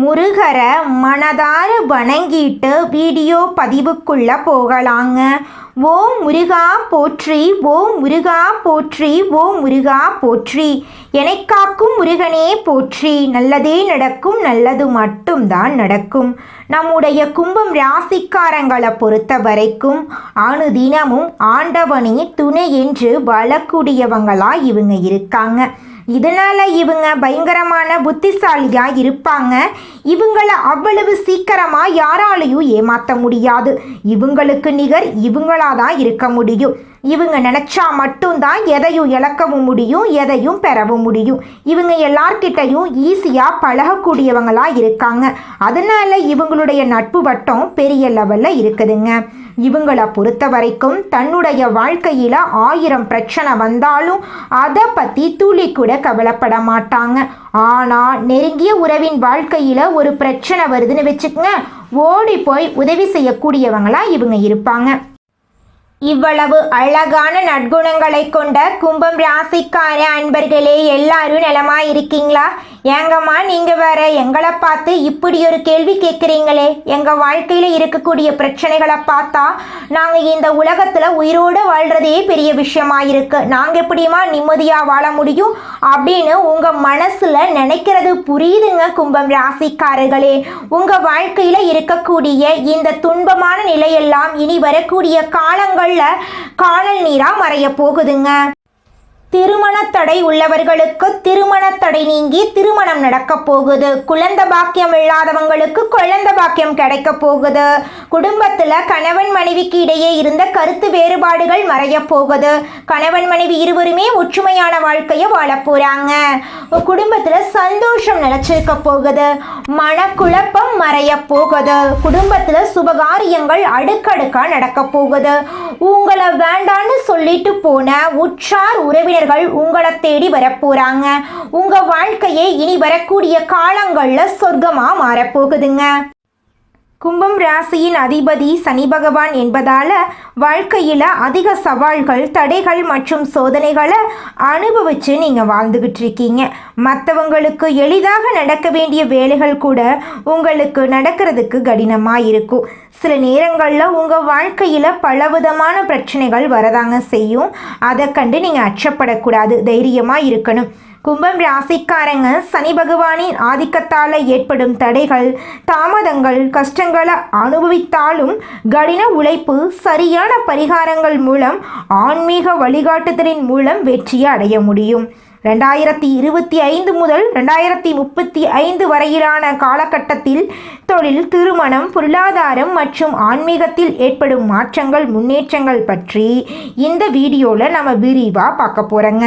முருகரை மனதார வணங்கிட்டு வீடியோ பதிவுக்குள்ளே போகலாங்க. ஓ முருகா போற்றி ஓ முருகா போற்றி ஓ முருகா போற்றி. எனைக்காக்கும் முருகனே போற்றி. நல்லதே நடக்கும் நல்லது மட்டும்தான் நடக்கும். நம்முடைய கும்பம் ராசிக்காரங்களை பொறுத்த வரைக்கும் அணுதினமும் ஆண்டவனே துணை என்று வாழக்கூடியவங்களா இவங்க இருக்காங்க. இதனால இவங்க பயங்கரமான புத்திசாலியாக இருப்பாங்க. இவங்கள அவ்வளவு சீக்கிரமாக யாராலையும் ஏமாற்ற முடியாது. இவங்களுக்கு நிகர் இவங்களாதான் இருக்க முடியும். இவங்க நினச்சா மட்டும்தான் எதையும் இழக்கவும் முடியும் எதையும் பெறவும் முடியும். இவங்க எல்லார்கிட்டையும் ஈஸியாக பழகக்கூடியவங்களாக இருக்காங்க. அதனால இவங்களுடைய நட்பு வட்டம் பெரிய லெவலில் இருக்குதுங்க. இவங்களை பொறுத்த வரைக்கும் தன்னுடைய வாழ்க்கையில் ஆயிரம் பிரச்சனை வந்தாலும் அதை பற்றி துளி கூட கவலைப்பட மாட்டாங்க. ஆனால் நெருங்கிய உறவின் வாழ்க்கையில் ஒரு பிரச்சனை வருதுன்னு வச்சுக்கோங்க ஓடி போய் உதவி செய்யக்கூடியவங்களா இவங்க இருப்பாங்க. இவ்வளவு அழகான நற்குணங்களை கொண்ட கும்பம் ராசிக்கார அன்பர்களே எல்லாரும் நலமா இருக்கீங்களா? ஏங்கம்மா நீங்க வேற எங்களை பார்த்து இப்படி ஒரு கேள்வி கேட்குறீங்களே. எங்க வாழ்க்கையில இருக்கக்கூடிய பிரச்சனைகளை பார்த்தா நாங்க இந்த உலகத்துல உயிரோடு வாழ்றதே பெரிய விஷயமா இருக்கு. நாங்க எப்படியுமா நிம்மதியா வாழ முடியும் அப்படின்னு உங்க மனசுல நினைக்கிறது புரியுதுங்க கும்பம் ராசிக்காரர்களே. உங்க வாழ்க்கையில இருக்கக்கூடிய இந்த துன்பமான நிலையெல்லாம் இனி வரக்கூடிய காலங்கள் காலங்கள்ல காணல் நீரா மறைய போகுதுங்க. திருமண தடை உள்ளவர்களுக்கு திருமணத்தடை நீங்கி திருமணம் நடக்க போகுது. குழந்தை பாக்கியம் இல்லாதவங்களுக்கு குழந்த பாக்கியம் கிடைக்க போகுது. குடும்பத்தில் கணவன் மனைவிக்கு இடையே இருந்த கருத்து வேறுபாடுகள் மறைய போகுது. கணவன் மனைவி இருவருமே ஒற்றுமையான வாழ்க்கையை வாழ போறாங்க. குடும்பத்தில் சந்தோஷம் நிலச்சிருக்க போகுது. மனக்குழப்பம் மறைய போகுது. குடும்பத்தில் சுபகாரியங்கள் அடுக்கடுக்கா நடக்க போகுது. உங்களை வேண்டான்னு சொல்லிட்டு போன உற்றார் உறவினர் மனிதர்கள் உங்களை தேடி வரப்போறாங்க. உங்க வாழ்க்கையை இனி வரக்கூடிய காலங்கள்ல சொர்க்கமா மாறப்போகுதுங்க. கும்பம் ராசியின் அதிபதி சனி பகவான் என்பதால வாழ்க்கையில் அதிக சவால்கள் தடைகள் மற்றும் சோதனைகளை அனுபவித்து நீங்கள் வாழ்ந்துக்கிட்டு இருக்கீங்க மற்றவங்களுக்கு எளிதாக நடக்க வேண்டிய வேலைகள் கூட உங்களுக்கு நடக்கிறதுக்கு கடினமாக இருக்கும். சில நேரங்களில் உங்கள் வாழ்க்கையில் பலவிதமான பிரச்சனைகள் வரதாங்க செய்யும். அதை கண்டு நீங்கள் அச்சப்படக்கூடாது. தைரியமாக இருக்கணும். கும்பம் ராசிக்காரங்க சனி பகவானின் ஆதிக்கத்தால் ஏற்படும் தடைகள் தாமதங்கள் கஷ்டங்களை அனுபவித்தாலும் கடின உழைப்பு சரியான பரிகாரங்கள் மூலம் ஆன்மீக வழிகாட்டுதலின் மூலம் வெற்றியை அடைய முடியும். ரெண்டாயிரத்தி இருபத்தி ஐந்து முதல் ரெண்டாயிரத்தி முப்பத்தி ஐந்து வரையிலான காலகட்டத்தில் தொழில் திருமணம் பொருளாதாரம் மற்றும் ஆன்மீகத்தில் ஏற்படும் மாற்றங்கள் முன்னேற்றங்கள் பற்றி இந்த வீடியோவில் நம்ம விரிவாக பார்க்க போகிறோங்க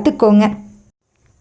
கற்றுக்கோங்க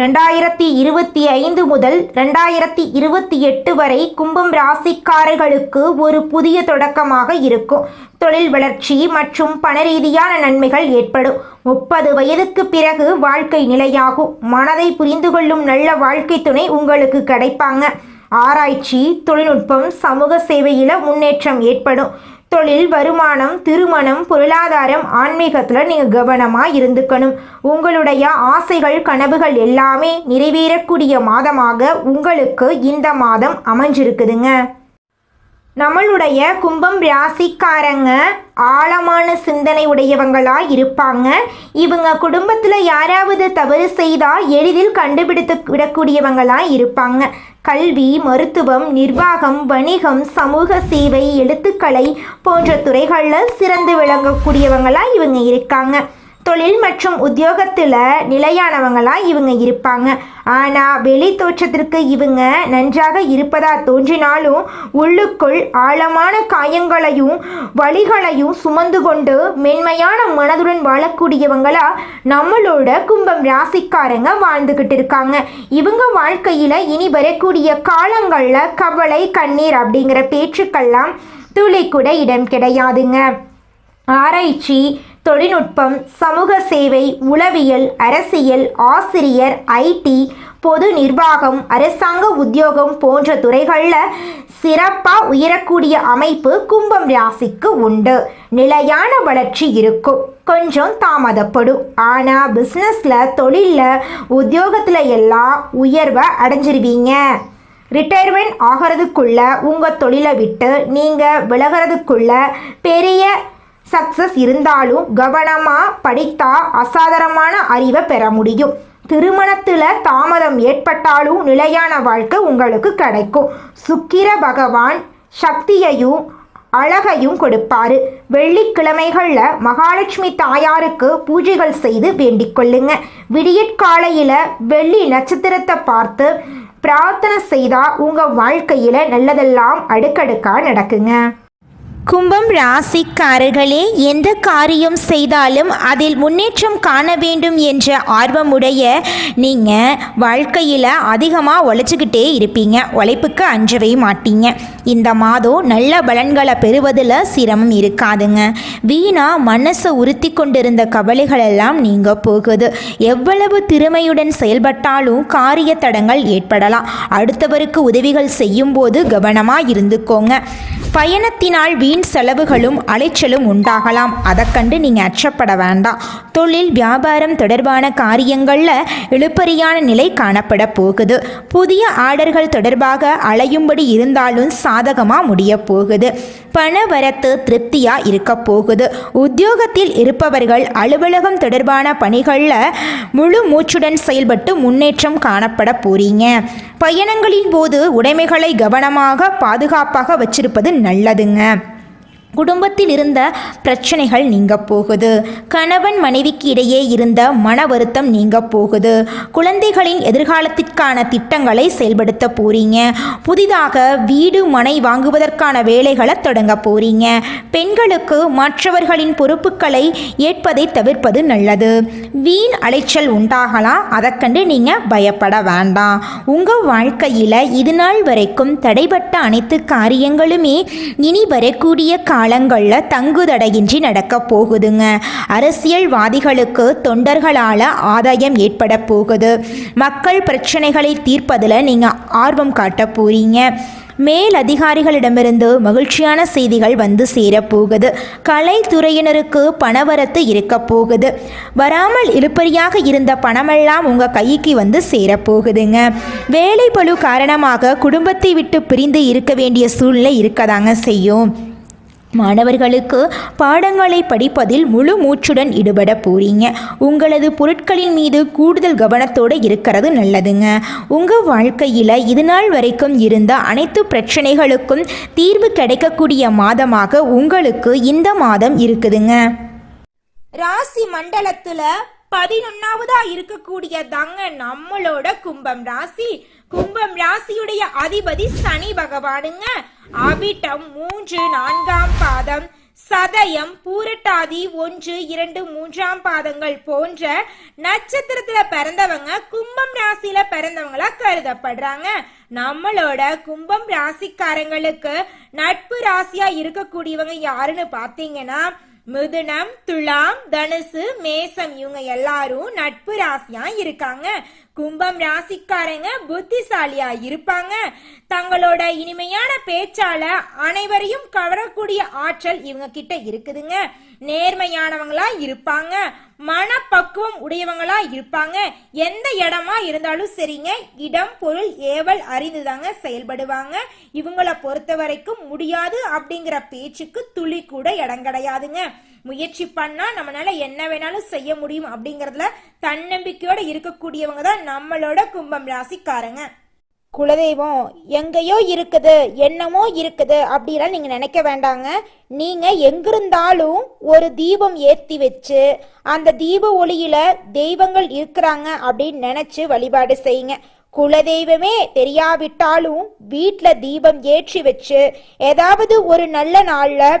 ரெண்டாயிரத்தி இருபத்தி ஐந்து முதல் ரெண்டாயிரத்தி இருபத்தி எட்டு வரை கும்பம் ராசிக்காரர்களுக்கு ஒரு புதிய தொடக்கமாக இருக்கும். தொழில் வளர்ச்சி மற்றும் பணரீதியான நன்மைகள் ஏற்படும். முப்பது வயதுக்கு பிறகு வாழ்க்கை நிலையாகும். மனதை புரிந்து கொள்ளும் நல்ல வாழ்க்கை துணை உங்களுக்கு கிடைப்பாங்க. ஆராய்ச்சி தொழில்நுட்பம் சமூக சேவையில் முன்னேற்றம் ஏற்படும். தொழில் வருமானம் திருமணம் பொருளாதாரம் ஆன்மீகத்தில் நீங்கள் கவனமாக இருந்துக்கணும். உங்களுடைய ஆசைகள் கனவுகள் எல்லாமே நிறைவேறக்கூடிய மாதமாக உங்களுக்கு இந்த மாதம் அமைஞ்சிருக்குதுங்க. நம்மளுடைய கும்பம் ராசிக்காரங்க ஆழமான சிந்தனை உடையவங்களாக இருப்பாங்க. இவங்க குடும்பத்தில் யாராவது தவறு செய்தால் எளிதில் கண்டுபிடித்து விடக்கூடியவங்களாக இருப்பாங்க. கல்வி மருத்துவம் நிர்வாகம் வணிகம் சமூக சேவை எழுத்துக்கலை போன்ற துறைகளில் சிறந்து விளங்கக்கூடியவங்களாக இவங்க இருக்காங்க. தொழில் மற்றும் உத்தியோகத்தில் நிலையானவங்களாக இவங்க இருப்பாங்க. ஆனால் வெளி தோற்றத்திற்கு இவங்க நன்றாக இருப்பதா தோன்றினாலும் உள்ளுக்குள் ஆழமான காயங்களையும் வழிகளையும் சுமந்து கொண்டு மென்மையான மனதுடன் வாழக்கூடியவங்களா நம்மளோட கும்பம் ராசிக்காரங்க வாழ்ந்துக்கிட்டு இருக்காங்க. இவங்க வாழ்க்கையில் இனி வரக்கூடிய காலங்களில் கவலை கண்ணீர் அப்படிங்கிற பேச்சுக்கெல்லாம் துளி கூட இடம் கிடையாதுங்க. ஆராய்ச்சி தொழில்நுட்பம் சமூக சேவை உளவியல் அரசியல் ஆசிரியர் ஐடி பொது நிர்வாகம் அரசாங்க உத்தியோகம் போன்ற துறைகளில் சிறப்பாக உயரக்கூடிய அமைப்பு கும்பம் ராசிக்கு உண்டு. நிலையான வளர்ச்சி இருக்கும். கொஞ்சம் தாமதப்படும். ஆனால் பிஸ்னஸில் தொழிலில் உத்தியோகத்தில் எல்லாம் உயர்வை அடைஞ்சிருவீங்க. ரிட்டையர்மெண்ட் ஆகிறதுக்குள்ள உங்கள் தொழிலை விட்டு நீங்கள் விலகிறதுக்குள்ள பெரிய சக்ஸஸ் இருந்தாலும் கவனமாக படித்தா அசாதாரணமான அறிவை பெற முடியும். திருமணத்தில் தாமதம் ஏற்பட்டாலும் நிலையான வாழ்க்கை உங்களுக்கு கிடைக்கும். சுக்கிர பகவான் சக்தியையும் அழகையும் கொடுப்பாரு. வெள்ளிக்கிழமைகளில் மகாலட்சுமி தாயாருக்கு பூஜைகள் செய்து வேண்டிக் கொள்ளுங்க. விடியற்காலையில் வெள்ளி நட்சத்திரத்தை பார்த்து பிரார்த்தனை செய்தால் உங்கள் வாழ்க்கையில் நல்லதெல்லாம் அடுக்கடுக்காக நடக்குங்க. கும்பம் ராசிக்காரர்களே எந்த காரியம் செய்தாலும் அதில் முன்னேற்றம் காண வேண்டும் என்ற ஆர்வமுடைய நீங்கள் வாழ்க்கையில் அதிகமாக உழைச்சிக்கிட்டே இருப்பீங்க. உழைப்புக்கு அஞ்சவே மாட்டீங்க. இந்த மாதம் நல்ல பலன்களை பெறுவதில் சிரமம் இருக்காதுங்க. வீணா மனசை உறுத்தி கொண்டிருந்த கவலைகள் எல்லாம் போகுது. எவ்வளவு திறமையுடன் செயல்பட்டாலும் காரிய தடங்கள் ஏற்படலாம். அடுத்தவருக்கு உதவிகள் செய்யும் போது கவனமாக இருந்துக்கோங்க. பயணத்தினால் வீண் செலவுகளும் அலைச்சலும் உண்டாகலாம். அதை கண்டு நீங்கள் அச்சப்பட வேண்டாம். தொழில் வியாபாரம் தொடர்பான காரியங்களில் இழுப்பறியான நிலை காணப்பட போகுது. புதிய ஆர்டர்கள் தொடர்பாக அலையும்படி இருந்தாலும் சாதகமாக முடிய போகுது. பண வரத்து திருப்தியாக இருக்க போகுது. உத்தியோகத்தில் இருப்பவர்கள் அலுவலகம் தொடர்பான பணிகளில் முழு மூச்சுடன் செயல்பட்டு முன்னேற்றம் காணப்பட போறீங்க. பயணங்களின் போது உடைமைகளை கவனமாக பாதுகாப்பாக வச்சிருப்பது நல்லதுங்க. குடும்பத்தில் இருந்த பிரச்சனைகள் நீங்க போகுது. கணவன் மனைவிக்கு இடையே இருந்த மன வருத்தம் நீங்க போகுது. குழந்தைகளின் எதிர்காலத்திற்கான திட்டங்களை செயல்படுத்த போறீங்க. புதிதாக வீடு மனை வாங்குவதற்கான வேலைகளை தொடங்க போறீங்க. பெண்களுக்கு மற்றவர்களின் பொறுப்புகளை ஏற்பதை தவிர்ப்பது நல்லது. வீண் அலைச்சல் உண்டாகலாம். அதை கண்டு நீங்க பயப்பட வேண்டாம். உங்க வாழ்க்கையில இது நாள் வரைக்கும் தடைபட்ட அனைத்து காரியங்களுமே இனி வரக்கூடிய காலங்களில் தங்குதடையின்றி நடக்க போகுதுங்க. அரசியல்வாதிகளுக்கு தொண்டர்களால் ஆதாயம் ஏற்பட போகுது. மக்கள் பிரச்சனைகளை தீர்ப்பதில் நீங்கள் ஆர்வம் காட்ட போகிறீங்க மேல் அதிகாரிகளிடமிருந்து மகிழ்ச்சியான செய்திகள் வந்து சேரப்போகுது கலைத்துறையினருக்கு பணவரத்து இருக்க போகுது. வராமல் இழுப்பறியாக இருந்த பணமெல்லாம் உங்கள் கைக்கு வந்து சேரப்போகுதுங்க வேலை பழு காரணமாக குடும்பத்தை விட்டு பிரிந்து இருக்க வேண்டிய சூழ்நிலை இருக்கதாங்க செய்யும். மாணவர்களுக்கு பாடங்களை படிப்பதில் முழு மூச்சுடன் ஈடுபட போறீங்க. உங்களது பொருட்களின் மீது கூடுதல் கவனத்தோடு இருக்கிறது நல்லதுங்க. உங்கள் வாழ்க்கையில் இது நாள் வரைக்கும் இருந்த அனைத்து பிரச்சனைகளுக்கும் தீர்வு கிடைக்கக்கூடிய மாதமாக உங்களுக்கு இந்த மாதம் இருக்குதுங்க. ராசி மண்டலத்தில் பதினொன்னாவதா இருக்கக்கூடிய தாங்க நம்மளோட கும்பம் ராசி. கும்பம் ராசியுடைய அதிபதி சனி பகவானுங்க. அவிட்டம் மூன்று நான்காம் பாதம் சதயம் பூரட்டாதி ஒன்று இரண்டு மூன்றாம் பாதங்கள் போன்ற நட்சத்திரத்துல பிறந்தவங்க கும்பம் ராசியில பிறந்தவங்களா கருதப்படுறாங்க. நம்மளோட கும்பம் ராசிக்காரங்களுக்கு நட்பு ராசியா இருக்கக்கூடியவங்க யாருன்னு பாத்தீங்கன்னா மிதுனம் துலாம் தனுசு மேசம் இவங்க எல்லாரும் நட்பு ராசியா இருக்காங்க. கும்பம் ராசிக்காரங்க புத்திசாலியா இருப்பாங்க. தங்களோட இனிமையான பேச்சால அனைவரையும் கவரக்கூடிய ஆற்றல் இவங்க கிட்ட இருக்குதுங்க. நேர்மையானவங்களா இருப்பாங்க. மனப்பக்குவம் உடையவங்களா இருப்பாங்க. எந்த இடமா இருந்தாலும் சரிங்க. இடம் பொருள் ஏவல் அறிந்துதாங்க செயல்படுவாங்க. இவங்கள பொறுத்த வரைக்கும் முடியாது அப்படிங்கிற பேச்சுக்கு துளி கூட இடம் கிடையாதுங்க. முயற்சி பண்ணா நம்மளால என்ன வேணாலும் செய்ய முடியும் அப்படிங்கறதுல தன்னம்பிக்கையோட இருக்கக்கூடியவங்க தான் நம்மளோட கும்பம் ராசிக்காரங்க. குலதெய்வம் எங்கேயோ இருக்குது என்னமோ இருக்குது அப்படிலாம் நீங்கள் நினைக்க வேண்டாங்க. நீங்கள் எங்கிருந்தாலும் ஒரு தீபம் ஏற்றி வச்சு அந்த தீப ஒளியில் தெய்வங்கள் இருக்கிறாங்க அப்படின்னு நினச்சி வழிபாடு செய்யுங்க. குலதெய்வமே தெரியாவிட்டாலும் வீட்டில் தீபம் ஏற்றி வச்சு ஏதாவது ஒரு நல்ல நாளில்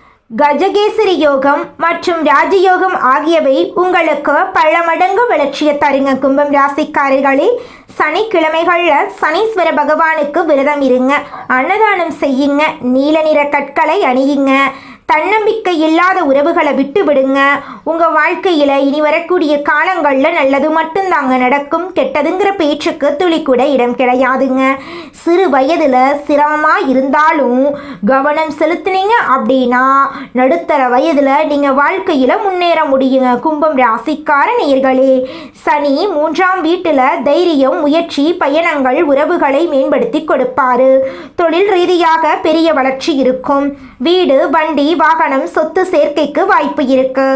கஜகேசரி யோகம் மற்றும் ராஜயோகம் ஆகியவை உங்களுக்கு பல மடங்கு வளர்ச்சியை தருங்க. கும்பம் ராசிக்காரர்களே சனிக்கிழமைகளில் சனீஸ்வர பகவானுக்கு விரதம் இருங்க. அன்னதானம் செய்யுங்க. நீல நிற கற்களை அணியுங்க. தன்னம்பிக்கை இல்லாத உறவுகளை விட்டு விடுங்க உங்கள் வாழ்க்கையில் இனி வரக்கூடிய காலங்களில் நல்லது மட்டும்தாங்க நடக்கும். கெட்டதுங்கிற பேச்சுக்கு துளி கூட இடம் கிடையாதுங்க. சிறு வயதில் சிரமமாக இருந்தாலும் கவனம் செலுத்துனீங்க அப்படின்னா நடுத்தர வயதில் நீங்கள் வாழ்க்கையில் முன்னேற முடியுங்க. கும்பம் ராசிக்கார நேர்களே சனி மூன்றாம் வீட்டில் தைரியம் முயற்சி பயணங்கள் உறவுகளை மேம்படுத்தி கொடுப்பாரு. தொழில் ரீதியாக பெரிய வளர்ச்சி இருக்கும். வீடு வண்டி வாகனம் சொத்து சேர்க்கைக்கு வாய்ப்பு இருக்கு.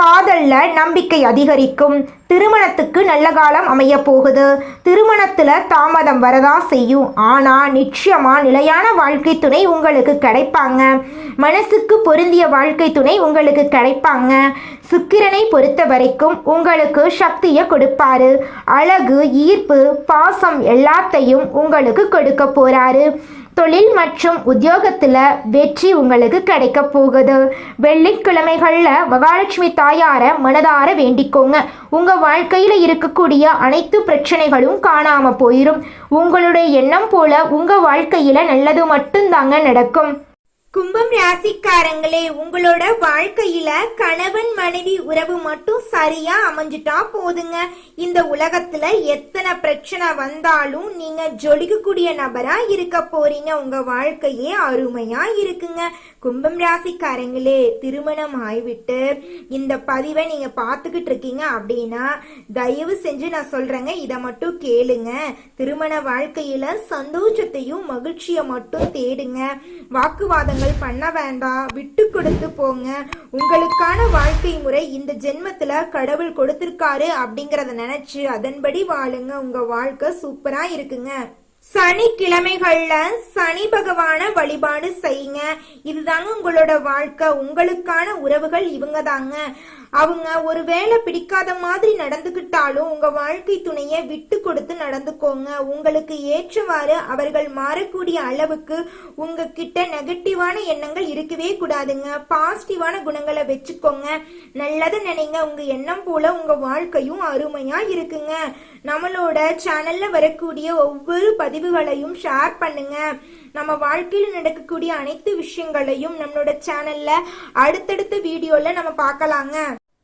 காதல்ல நம்பிக்கை அதிகரிக்கும். திருமணத்துக்கு நல்ல காலம் அமைய போகுது. திருமணத்துல தாமதம் வரதான் செய்யும். ஆனா நிச்சயமா நிலையான வாழ்க்கை துணை உங்களுக்கு கிடைப்பாங்க. மனசுக்கு பொருந்திய வாழ்க்கை துணை உங்களுக்கு கிடைப்பாங்க. சுக்கிரனை பொறுத்த வரைக்கும் உங்களுக்கு சக்தியை கொடுப்பாரு. அழகு ஈர்ப்பு பாசம் எல்லாத்தையும் உங்களுக்கு கொடுக்க போறாரு. தொழில் மற்றும் உத்தியோகத்தில் வெற்றி உங்களுக்கு கிடைக்க போகுது. வெள்ளிக்கிழமைகளில் மகாலட்சுமி தாயார மனதார வேண்டிக்கோங்க. உங்கள் வாழ்க்கையில் இருக்கக்கூடிய அனைத்து பிரச்சனைகளும் காணாமல் போயிடும் உங்களுடைய எண்ணம் போல உங்கள் வாழ்க்கையில் நல்லது மட்டும்தாங்க நடக்கும். கும்பம் ராசிக்காரங்களே உங்களோட வாழ்க்கையில கணவன் மனைவி உறவு மட்டும் சரியா அமைஞ்சிட்டா போதுங்க. இந்த உலகத்துல எத்தனை பிரச்சனை வந்தாலும் நீங்க ஜொலிக்கக்கூடிய நபரா இருக்க போறீங்க. உங்க வாழ்க்கையே அருமையா இருக்குங்க. கும்பம் ராசிக்காரங்களே திருமணம் ஆகிவிட்டு இந்த பதிவை நீங்க பார்த்துக்கிட்டு இருக்கீங்க அப்படின்னா தயவு செஞ்சு நான் சொல்றேங்க இதை மட்டும் கேளுங்க. திருமண வாழ்க்கையில சந்தோஷத்தையும் மகிழ்ச்சியை மட்டும் தேடுங்க. வாக்குவாதங்கள் பண்ண வேண்டாம் விட்டு கொடுத்து போங்க. உங்களுக்கான வாழ்க்கை முறை இந்த ஜென்மத்துல கடவுள் கொடுத்திருக்காரு அப்படிங்கறத நினைச்சு அதன்படி வாழுங்க. உங்க வாழ்க்கை சூப்பரா இருக்குங்க. சனிக்கிழமைகள்ல சனி பகவான வழிபாடு செய்யுங்க. இதுதாங்க உங்களோட வாழ்க்கை. உங்களுக்கான உறவுகள் இவங்க தாங்க அவங்க ஒரு வேலை பிடிக்காத மாதிரி நடந்துக்கிட்டாலும் உங்க வாழ்க்கை துணையை விட்டு கொடுத்து நடந்துக்கோங்க. உங்களுக்கு ஏற்றவாறு அவர்கள் மாறக்கூடிய அளவுக்கு உங்ககிட்ட நெகட்டிவான எண்ணங்கள் இருக்கவே கூடாதுங்க. பாசிட்டிவான குணங்களை வச்சுக்கோங்க. நல்லது நினைங்க. உங்க எண்ணம் போல உங்க வாழ்க்கையும் அருமையா இருக்குங்க. நம்மளோட சேனல்ல வரக்கூடிய ஒவ்வொரு பதிவுகளையும் ஷேர் பண்ணுங்க. நம்ம வாழ்க்கையில் நடக்கக்கூடிய அனைத்து விஷயங்களையும் நம்மளோட சேனல்ல அடுத்தடுத்த வீடியோல நம்ம பார்க்கலாங்க.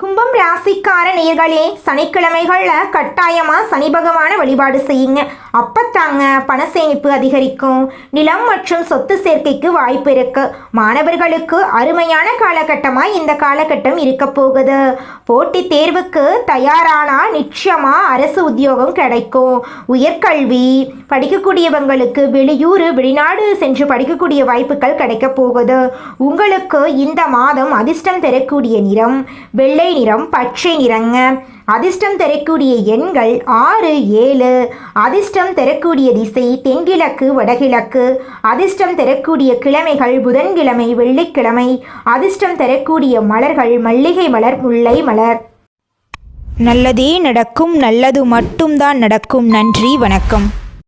கும்பம் ராசிக்கார நேர்களே சனிக்கிழமைகளில் கட்டாயமாக சனி பகவான வழிபாடு செய்யுங்க. அப்பத்தாங்க பண சேமிப்பு அதிகரிக்கும். நிலம் மற்றும் சொத்து சேர்க்கைக்கு வாய்ப்பு இருக்கு. மாணவர்களுக்கு அருமையான காலகட்டமாக இந்த காலகட்டம் இருக்க போகுது. போட்டி தேர்வுக்கு தயாரானா நிச்சயமாக அரசு உத்தியோகம் கிடைக்கும். உயர்கல்வி படிக்கக்கூடியவங்களுக்கு வெளியூர் வெளிநாடு சென்று படிக்கக்கூடிய வாய்ப்புகள் கிடைக்க போகுது. உங்களுக்கு இந்த மாதம் அதிர்ஷ்டம் தரக்கூடிய நிறம் வெள்ளை வெள்ளை நிறம் பச்சை நிறங்க. அதிர்ஷ்டம் தரக்கூடிய எண்கள் ஆறு ஏழு. அதிர்ஷ்டம் தரக்கூடிய திசை தென்கிழக்கு வடகிழக்கு. அதிர்ஷ்டம் தரக்கூடிய கிழமைகள் புதன்கிழமை வெள்ளிக்கிழமை. அதிர்ஷ்டம் தரக்கூடிய மலர்கள் மல்லிகை மலர் முல்லை மலர். நல்லதே நடக்கும் நல்லது மட்டும்தான் நடக்கும். நன்றி வணக்கம்.